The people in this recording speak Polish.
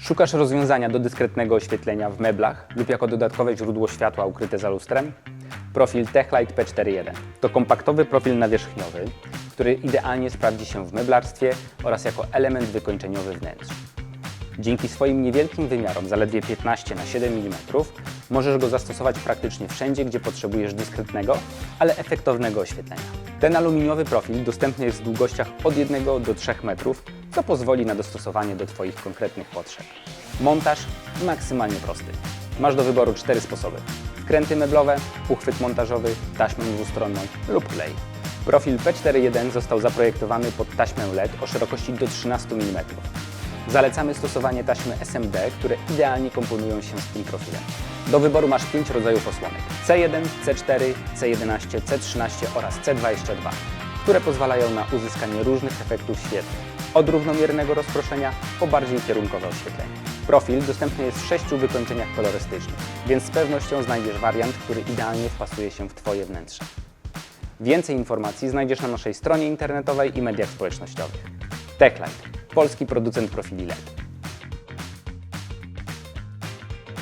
Szukasz rozwiązania do dyskretnego oświetlenia w meblach lub jako dodatkowe źródło światła ukryte za lustrem? Profil Techlight P41 to kompaktowy profil nawierzchniowy, który idealnie sprawdzi się w meblarstwie oraz jako element wykończeniowy wnętrz. Dzięki swoim niewielkim wymiarom, zaledwie 15 na 7 mm, możesz go zastosować praktycznie wszędzie, gdzie potrzebujesz dyskretnego, ale efektownego oświetlenia. Ten aluminiowy profil dostępny jest w długościach od 1 do 3 metrów, co pozwoli na dostosowanie do Twoich konkretnych potrzeb. Montaż maksymalnie prosty. Masz do wyboru cztery sposoby. Wkręty meblowe, uchwyt montażowy, taśmę dwustronną lub klej. Profil P41 został zaprojektowany pod taśmę LED o szerokości do 13 mm. Zalecamy stosowanie taśmy SMD, które idealnie komponują się z tym profilem. Do wyboru masz 5 rodzajów osłonek C1, C4, C11, C13 oraz C22, które pozwalają na uzyskanie różnych efektów świetlnych, od równomiernego rozproszenia po bardziej kierunkowe oświetlenie. Profil dostępny jest w sześciu wykończeniach kolorystycznych, więc z pewnością znajdziesz wariant, który idealnie wpasuje się w Twoje wnętrze. Więcej informacji znajdziesz na naszej stronie internetowej i mediach społecznościowych. Techlight, polski producent profili LED.